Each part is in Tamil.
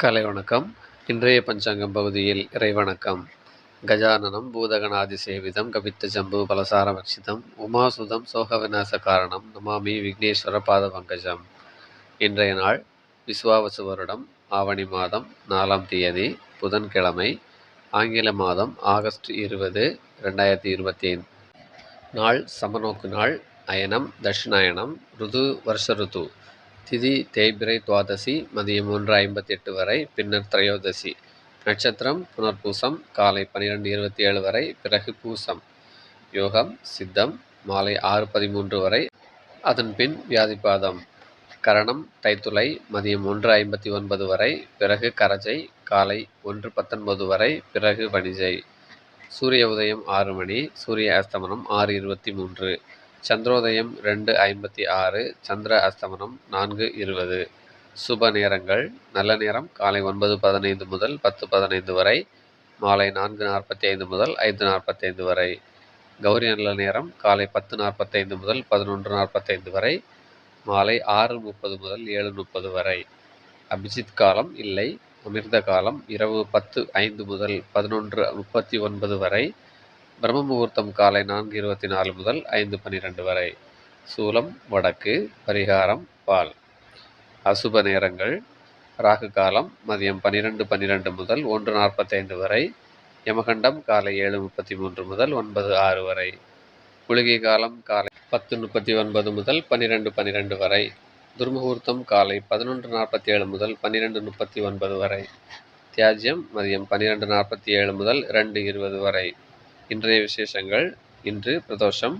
காலை வணக்கம். இன்றைய பஞ்சாங்கம் பகுதியில் இறைவணக்கம். கஜானனம் பூதகணாதி சேவிதம் கவித்த ஜம்பு பலசார வர்ஷிதம் உமாசுதம் சோக விநாச காரணம் நமாமி விக்னேஸ்வர பாத பங்கஜம். இன்றைய நாள் விஸ்வாவசு வருடம் ஆவணி மாதம் நாலாம் தேதி புதன்கிழமை ஆங்கில மாதம் ஆகஸ்ட் இருபது ரெண்டாயிரத்தி இருபத்தி நாள் சமநோக்கு நாள் அயனம் தட்சிணாயனம் ருது வருஷ ருது. திதி தேய்பிரை துவாதசி மதியம் ஒன்று ஐம்பத்தி எட்டு வரை பின்னர் திரையோதசி. நட்சத்திரம் புனர்பூசம் காலை பன்னிரெண்டு இருபத்தி ஏழு வரை பிறகு பூசம். யோகம் சித்தம் மாலை ஆறு பதிமூன்று வரை அதன் பின் வியாதிபாதம். கரணம் தைத்துளை மதியம் ஒன்று ஐம்பத்தி ஒன்பது வரை பிறகு கரஜை காலை ஒன்று பத்தொன்பது வரை பிறகு வணிஜை. சூரிய உதயம் ஆறு மணி சூரிய அஸ்தமனம் ஆறு இருபத்தி மூன்று. சந்திரோதயம் ரெண்டு ஐம்பத்தி ஆறு சந்திர அஸ்தமனம் நான்கு இருபது. சுப நேரங்கள். நல்ல நேரம். காலை ஒன்பது பதினைந்து முதல் பத்து பதினைந்து வரை. மாலை நான்கு நாற்பத்தி ஐந்து முதல் ஐந்து நாற்பத்தைந்து வரை. கௌரி நல்ல நேரம். காலை பத்து நாற்பத்தைந்து முதல் பதினொன்று நாற்பத்தைந்து வரை. மாலை ஆறு முப்பது முதல் ஏழு முப்பது வரை. அபிஜித் காலம் இல்லை. அமிர்த காலம் இரவு பத்து ஐந்து முதல் பதினொன்று முப்பத்தி ஒன்பது வரை. பிரம்ம முகூர்த்தம் காலை நான்கு இருபத்தி நாலு முதல் ஐந்து பன்னிரெண்டு வரை. சூலம் வடக்கு பரிகாரம் பால். அசுப நேரங்கள் ராகு காலம் மதியம் பன்னிரெண்டு பன்னிரெண்டு முதல் ஒன்று நாற்பத்தைந்து வரை. யமகண்டம் காலை ஏழு முப்பத்தி மூன்று முதல் ஒன்பது ஆறு வரை. குளிகை காலம் காலை பத்து முப்பத்தி ஒன்பது முதல் பன்னிரெண்டு பன்னிரெண்டு வரை. துர்முகூர்த்தம் காலை பதினொன்று நாற்பத்தி ஏழு முதல் பன்னிரெண்டு முப்பத்தி ஒன்பது வரை. தியாஜ்யம் மதியம் பன்னிரெண்டு நாற்பத்தி ஏழு முதல் ரெண்டு இருபது வரை. இன்றைய விசேஷங்கள் இன்று பிரதோஷம்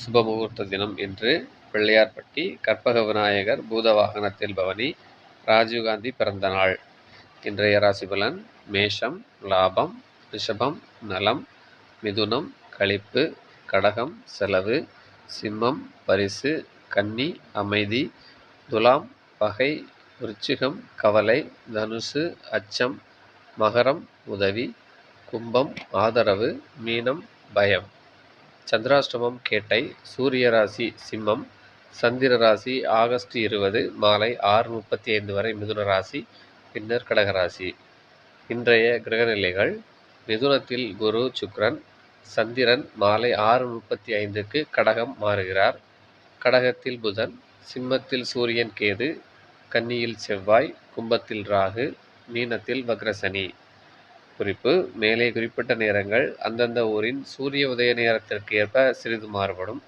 சுப முகூர்த்த தினம் என்று பிள்ளையார்பட்டி கற்பக விநாயகர் பூதவாகனத்தில் பவனி ராஜீவ்காந்தி பிறந்த நாள். இன்றைய ராசிபலன் மேஷம் லாபம் ரிஷபம் நலம் மிதுனம் கழிப்பு கடகம் செலவு சிம்மம் பரிசு கன்னி அமைதி துலாம் பகை விருச்சிகம் கவலை தனுசு அச்சம் மகரம் உதவி கும்பம் ஆதரவு மீனம் பயம். சந்திராஷ்டமம் கேட்டை சூரிய ராசி சிம்மம். சந்திர ராசி ஆகஸ்ட் இருபது மாலை ஆறு முப்பத்தி ஐந்து வரை மிதுன ராசி பின்னர் கடகராசி. இன்றைய கிரகநிலைகள் மிதுனத்தில் குரு சுக்ரன் சந்திரன் மாலை ஆறு முப்பத்தி ஐந்துக்கு கடகம் மாறுகிறார். கடகத்தில் புதன் சிம்மத்தில் சூரியன் கேது கன்னியில் செவ்வாய் கும்பத்தில் ராகு மீனத்தில் வக்ரசனி. குறிப்பு. மேலே குறிப்பிட்ட நேரங்கள் அந்தந்த ஊரின் சூரிய உதய நேரத்திற்கு ஏற்ப சிறிது மாறுபடும்.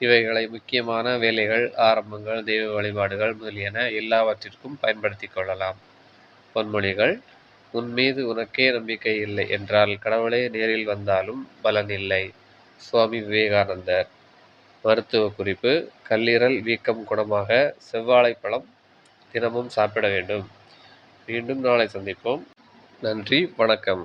இவைகளை முக்கியமான வேலைகள் ஆரம்பங்கள் தெய்வ வழிபாடுகள் முதலியன எல்லாவற்றிற்கும் பயன்படுத்தி கொள்ளலாம். பொன்மொழிகள் உன் மீது உனக்கே நம்பிக்கை இல்லை என்றால் கடவுளே நேரில் வந்தாலும் பலன் இல்லை. சுவாமி விவேகானந்தர். மருத்துவ குறிப்பு கல்லீரல் வீக்கம் குணமாக செவ்வாழைப்பழம் தினமும் சாப்பிட வேண்டும். மீண்டும் நாளை சந்திப்போம். நன்றி வணக்கம்.